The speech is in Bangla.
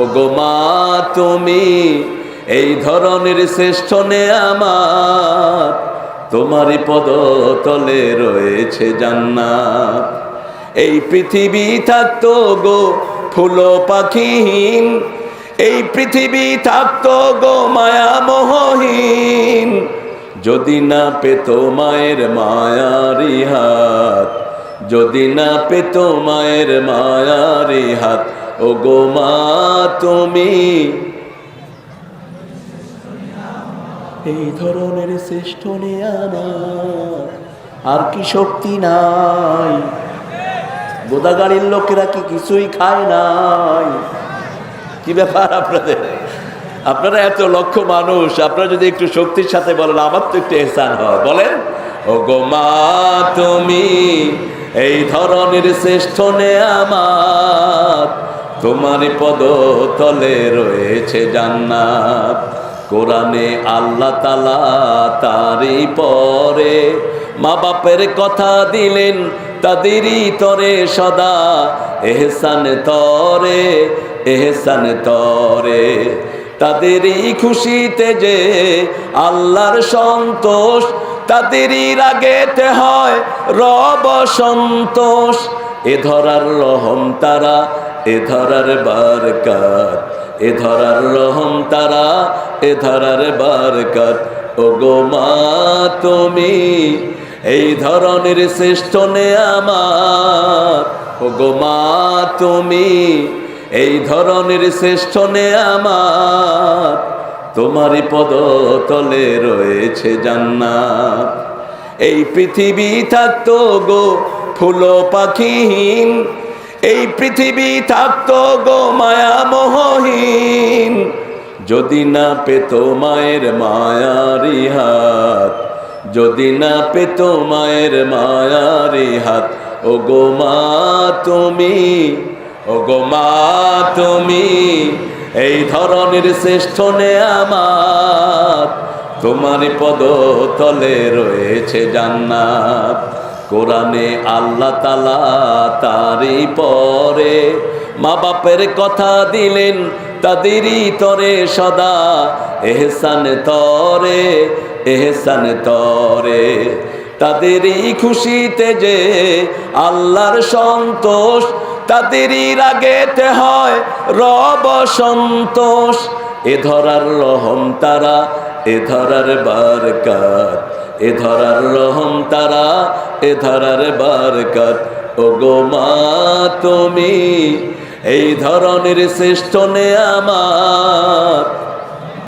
ও মা, তুমি এই ধরনের শ্রেষ্ঠ আমার তোমারই পদ তলে রয়েছে জান্নাত। এই পৃথিবী থাকতো গো ফুল পাখিহীন, এই পৃথিবী থাকতো গো মায়া মোহহীন। যদি না পেত মায়ের মায়ারি হাত, যদি না পেত মায়ের মায়ারি হাত ও গো মা, তুমি? এই ধরনের শ্রেষ্ঠ আমার। আর কি শক্তি নাই। গোদাগাড়ির লোকেরা কি কিছুই খায় নাই? কি ব্যাপার আপনাদের? আপনারা এত লক্ষ মানুষ, আপনারা যদি একটু শক্তির সাথে বলেন, আমার তো একটু এহসান হয়। বলেন ও গো মা, তুমি? এই ধরনের শ্রেষ্ঠ নে আমার। তোমার পদ তলে রয়েছে জান্নাত। কোরআনে আল্লাহ তালা তারই পরে মা বাপের কথা দিলেন, তাদেরই তরে সদা এহসান তরে এহসান তরে। তাদেরই খুশিতে যে আল্লাহর সন্তোষ, তাদেরই রাগেতে হয় রব সন্তোষ। এ ধরার রহম তারা এ ধরার বারকাত, এ ধরার রহম তারা, এ ধরার বারকাত। ও গো মা, তুমি এই ধরনের শ্রেষ্ঠ নে আমার ও গো মা, তুমি এই ধরনের শ্রেষ্ঠ নে আমার তোমারই পদ তলে রয়েছে জান্নাত। এই পৃথিবী থাকতো গো ফুল পাখিহীন এই পৃথিবী থাকত গো মায়া মোহহীন। যদি না পেত মায়ের মায়ারি হাত, যদি না পেত মায়ের মায়ারি হাত ও গো মা তুমি ও গো মা তুমি, এই ধরনের শ্রেষ্ঠ আমার তোমার পদ তলে রয়েছে জান্নাত। কোরআনে আল্লাহ তালা তারই পরে মা বাপের কথা দিলেন তাদেরই তরে সদা এহসান তরে এহসান তরে। তাদেরই খুশিতে যে আল্লাহর সন্তোষ, তাদেরই রাগেতে হয় রব সন্তোষ। এ ধরার রহম তারা, এ ধরার বারকাত। এ ধরার রহম তারা, এ ধরার বারকাত। ও গো মা, তুমি এই ধরনের শ্রেষ্ঠ নে আমার